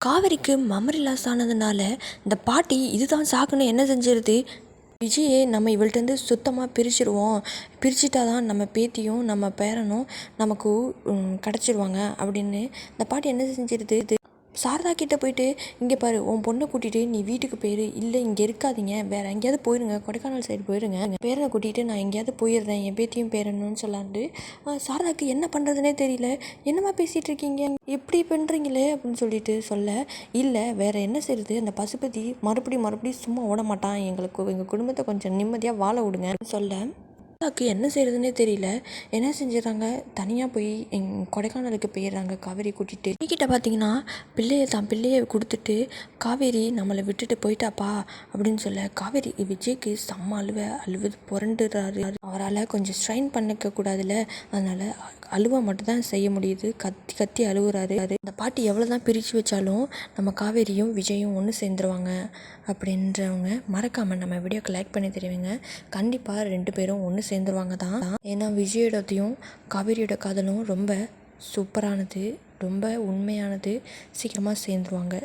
காவேரிக்கு memory loss ஆனதுனால இந்த பாட்டி இதுதான் சாக்குன்னு என்ன செஞ்சிருது? விஜயை நம்ம இவள்கிட்டருந்து சுத்தமாக பிரிச்சிருவோம். பிரிச்சிட்டா தான் நம்ம பேத்தியும் நம்ம பேரனும் நமக்கு கிடச்சிருவாங்க அப்படின்னு இந்த பாட்டி என்ன செஞ்சிருது? இது சாரதா கிட்டே போயிட்டு இங்கே பாரு உன் பொண்ணை கூட்டிகிட்டு நீ வீட்டுக்கு போயிரு. இல்லை இங்கே இருக்காதீங்க. வேறு எங்கேயாவது போயிருங்க. கொடைக்கானல் சைடு போயிருங்க. பேரனை கூட்டிகிட்டு நான் எங்கேயாவது போயிடுறேன். என் பேத்தியும் பேரணும்னு சொல்லாண்டு சாரதாக்கு என்ன பண்ணுறதுனே தெரியல. என்னம்மா பேசிகிட்டு இருக்கீங்க? எப்படி பண்ணுறீங்களே அப்படின்னு சொல்லிட்டு சொல்ல இல்லை வேறு என்ன செய்யுது அந்த பசுபதி மறுபடியும் மறுபடியும் சும்மா ஓட மாட்டான் எங்களுக்கு எங்கள் குடும்பத்தை கொஞ்சம் நிம்மதியாக வாழ விடுங்க. சொல்ல அக்காவுக்கு என்ன செய்கிறதுனே தெரியல. என்ன செஞ்சிடறாங்க தனியாக போய் எங் கொடைக்கானலுக்கு போயிடுறாங்க காவேரி கூட்டிகிட்டு கிட்ட பார்த்தீங்கன்னா பிள்ளையை தான் பிள்ளையை கொடுத்துட்டு காவேரி நம்மளை விட்டுட்டு போயிட்டாப்பா அப்படின்னு சொல்ல காவேரி விஜய்க்கு செம்ம அழுவ அழுவது புரண்டுறாரு. அவரால் கொஞ்சம் ஸ்ட்ரைன் பண்ணிக்க கூடாதுல்ல. அதனால் அழுவ மட்டும்தான் செய்ய முடியுது. கத்தி கத்தி அழுகுறாரு அந்த பாட்டி எவ்வளோ தான் பிரித்து வச்சாலும் நம்ம காவேரியும் விஜயும் ஒன்று சேர்ந்துருவாங்க. அப்படின்றவங்க மறக்காமல் நம்ம வீடியோக்கு லைக் பண்ணி தெரிவிங்க. கண்டிப்பாக ரெண்டு பேரும் ஒன்று சேர்ந்துருவாங்க தான். ஏன்னா விஜயோடத்தையும் காவேரியோட காதலும் ரொம்ப சூப்பரானது ரொம்ப உண்மையானது. சீக்கிரமாக சேர்ந்துருவாங்க.